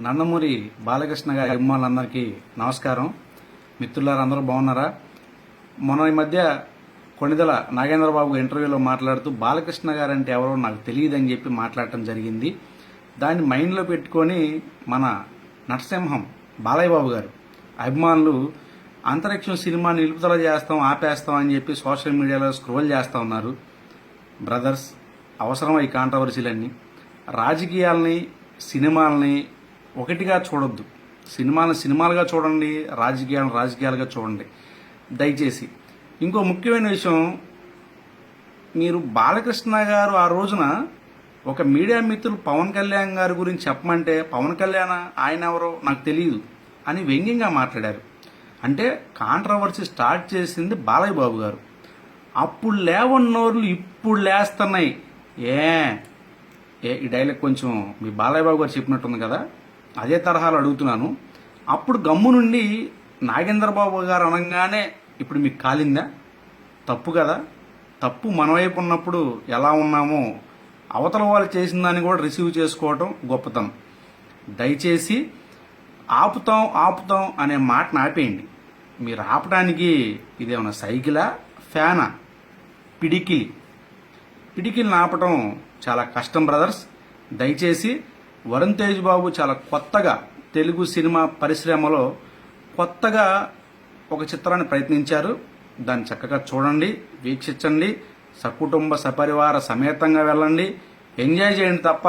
నందమూరి బాలకృష్ణ గారి అభిమానులందరికీ నమస్కారం. మిత్రులారు అందరూ బాగున్నారా? మొన్న ఈ మధ్య కొణిదల నాగేంద్రబాబు ఇంటర్వ్యూలో మాట్లాడుతూ బాలకృష్ణ గారు అంటే ఎవరో నాకు తెలియదని చెప్పి మాట్లాడటం జరిగింది. దాన్ని మైండ్లో పెట్టుకొని మన నరసింహం బాలయ్య బాబు గారు అభిమానులు అంతరిక్షం సినిమా నిలుపుదల చేస్తాం ఆపేస్తాం అని చెప్పి సోషల్ మీడియాలో స్క్రోల్ చేస్తూ ఉన్నారు. బ్రదర్స్ అవసరం ఈ కాంట్రవర్సీలన్నీ? రాజకీయాల్ని సినిమాల్ని ఒకటిగా చూడొద్దు. సినిమాలను సినిమాలుగా చూడండి రాజకీయాలను రాజకీయాలుగా చూడండి. దయచేసి. ఇంకో ముఖ్యమైన విషయం మీరు బాలకృష్ణ గారు ఆ రోజున ఒక మీడియా మిత్రులు పవన్ కళ్యాణ్ గారి గురించి చెప్పమంటే పవన్ కళ్యాణ్ ఆయన ఎవరో? నాకు తెలియదు అని వ్యంగ్యంగా మాట్లాడారు. అంటే కాంట్రవర్సీ స్టార్ట్ చేసింది బాలయ్య బాబు గారు. అప్పుడు లేవన్నోర్లు ఇప్పుడు లేస్తున్నాయి. ఏ? ఏ ఈ డైలాగ్ కొంచెం మీ బాలయ్య బాబు గారు చెప్పినట్టుంది కదా? అదే తరహాలో అడుగుతున్నాను. అప్పుడు గమ్ము నుండి నాగేంద్రబాబు గారు అనగానే ఇప్పుడు మీకు కాలిందా? తప్పు కదా. తప్పు మన వైపు ఉన్నప్పుడు ఎలా ఉన్నామో అవతల వాళ్ళు చేసిన దాన్ని కూడా రిసీవ్ చేసుకోవటం గొప్పతనం. దయచేసి ఆపుతాం ఆపుతాం అనే మాటను ఆపేయండి. మీరు ఆపడానికి ఇదేమన్నా సైకిలా ఫ్యానా? పిడికిలి. పిడికిల్ని ఆపటం చాలా కష్టం బ్రదర్స్. దయచేసి వరుణ్ తేజ్ బాబు చాలా కొత్తగా తెలుగు సినిమా పరిశ్రమలో కొత్తగా ఒక చిత్రాన్ని ప్రయత్నించారు. దాన్ని చక్కగా చూడండి వీక్షించండి సకుటుంబ సపరివార సమేతంగా వెళ్ళండి. ఎంజాయ్ చేయండి తప్ప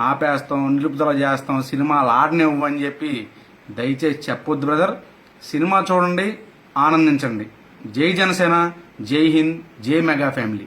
ఆపేస్తాం నిలుపుదల చేస్తాం సినిమాలు ఆడనివ్వు అని చెప్పి దయచేసి చెప్పొద్దు బ్రదర్. సినిమా చూడండి ఆనందించండి. జై జనసేన జై హింద్ జై మెగా ఫ్యామిలీ.